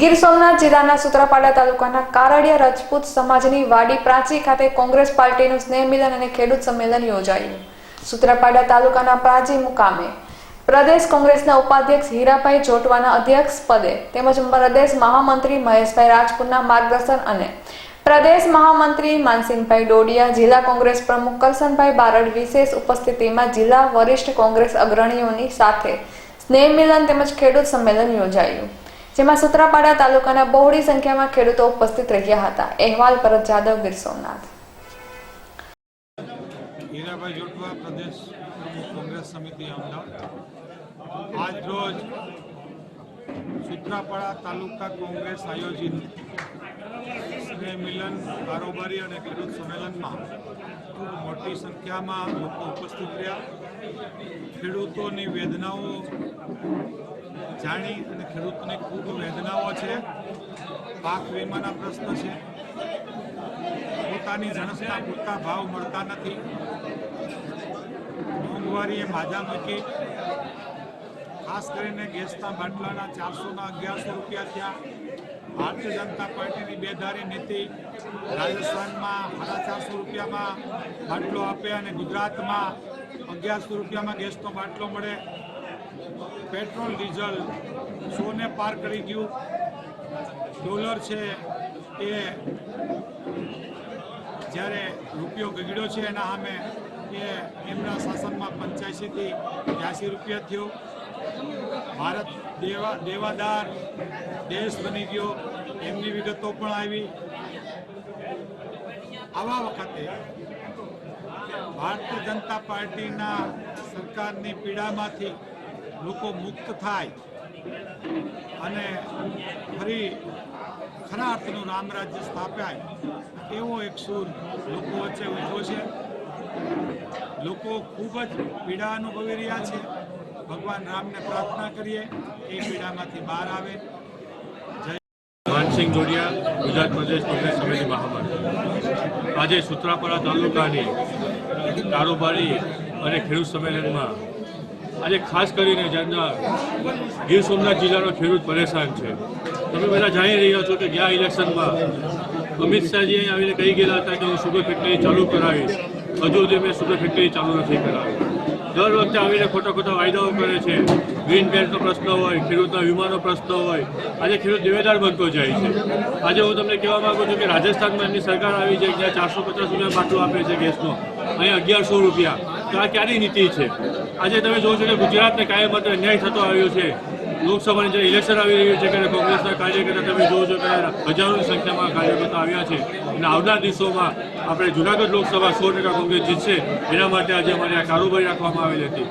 ગીર સોમનાથ જિલ્લાના સુત્રાપાડા તાલુકાના કારડિયા રાજપૂત સમાજની વાડી પ્રાચી ખાતે કોંગ્રેસ પાર્ટીનું સ્નેહ મિલન અને ખેડૂત સંમેલન યોજાયું. સુત્રાપાડા તાલુકાના પ્રાચી મુકામે પ્રદેશ કોંગ્રેસના ઉપાધ્યક્ષ હીરાભાઈ જોટવાના અધ્યક્ષ પદે તેમજ પ્રદેશ મહામંત્રી મહેશભાઈ રાજપૂતના માર્ગદર્શન અને પ્રદેશ મહામંત્રી માનસિંહભાઈ ડોડિયા, જિલ્લા કોંગ્રેસ પ્રમુખ કરશનભાઈ બારડ વિશેષ ઉપસ્થિતિમાં જિલ્લા વરિષ્ઠ કોંગ્રેસ અગ્રણીઓની સાથે સ્નેહ મિલન તેમજ ખેડૂત સંમેલન યોજાયું. જેમાં સુત્રાપાડા તાલુકાના બહોળી સંખ્યામાં ખેડૂતો ઉપસ્થિત રહ્યા હતા. અહેવાલ પરત જાદવ ગીર સોમનાથ. સુત્રાપાડા તાલુકા કોંગ્રેસ આયોજિત મિલન, કારોબારી અને ખેડૂત સંમેલનમાં ખૂબ મોટી સંખ્યામાં લોકો ઉપસ્થિત રહ્યા. ખેડૂતોની વેદનાઓ જાણી અને ખેડૂતોની ખૂબ વેદનાઓ છે. પાક વીમાના પ્રશ્ન છે. પોતાની જણસના પૂરતા ભાવ મળતા નથી. મોંઘવારીએ માજા મૂકી ખાસ કરીને ગેસના બાટલાના ચારસોના અગિયારસો રૂપિયા થયા. ભારતીય જનતા પાર્ટીની બેધારી નીતિ રાજસ્થાનમાં સાડા ચારસો રૂપિયામાં બાટલો આપે અને ગુજરાતમાં અગિયારસો રૂપિયામાં ગેસનો બાટલો મળે. પેટ્રોલ, ડીઝલ સોને પાર કરી ગયું. ડોલર છે એ જ્યારે રૂપિયો ગગડ્યો છે એના સામે એ એમના શાસનમાં પંચ્યાસીથી ત્યાસી રૂપિયા થયો. ભારત દેવા દેવાદાર દેશ બની ગયો. એમની વિગતો પણ આવી. આવા વખતે ભારતીય જનતા પાર્ટીના સરકારની પીડામાંથી લોકો મુક્ત થાય અને ફરી ખરા અર્થનું રામરાજ્ય સ્થાપાય, એવો એક સૂર લોકો વચ્ચે ઉઠ્યો છે. લોકો ખૂબ જ પીડા અનુભવી રહ્યા છે. ભગવાન રામને પ્રાર્થના કરીએ. એ પીડામાંથી બહાર આવે. જય જોડિયા, ગુજરાત પ્રદેશ કોંગ્રેસ સમિતિ મહામંડળ. આજે સુત્રાપાડા તાલુકાની કારોબારી અને ખેડૂત સંમેલનમાં આજે ખાસ કરીને જેમના ગીર સોમનાથ જિલ્લાનો ખેડૂત પરેશાન છે. તમે બધા જાણી રહ્યા છો કે ગયા ઇલેક્શનમાં અમિત શાહજી અહીં આવીને કહી ગયેલા હતા કે હું સુગર ફેક્ટરી ચાલુ કરાવીશ. હજુ સુધી મેં સુગર ફેક્ટરી ચાલુ નથી કરાવી. દર વખતે આવીને ખોટા ખોટા વાયદાઓ કરે છે. ગ્રીન બેલ્ટનો પ્રશ્ન હોય, ખેડૂતના વીમાનો પ્રશ્ન હોય, આજે ખેડૂત દેવેદાર બનતો જાય છે. આજે હું તમને કહેવા માગું છું કે રાજસ્થાનમાં એમની સરકાર આવી છે જ્યાં ચારસો પચાસ રૂપિયા બાટલો આપે છે ગેસનો. અહીંયા અગિયારસો રૂપિયા. તો આ ક્યારે નીતિ છે? આજે તમે જોવો છો કે ગુજરાતને કાયમ માટે અન્યાય થતો આવ્યો છે. લોકસભાની જે ઇલેક્શન આવી રહ્યું છે કે કોંગ્રેસના કાર્યકર્તા તમે જોવો છો કે હજારોની સંખ્યામાં કાર્યકર્તા આવ્યા છે. અને આવનાર દિવસોમાં આપણે જુનાગઢ લોકસભા સો ટકા કોંગ્રેસ જીતશે. એના માટે આજે અમારે આ કારોબારી રાખવામાં આવેલી હતી.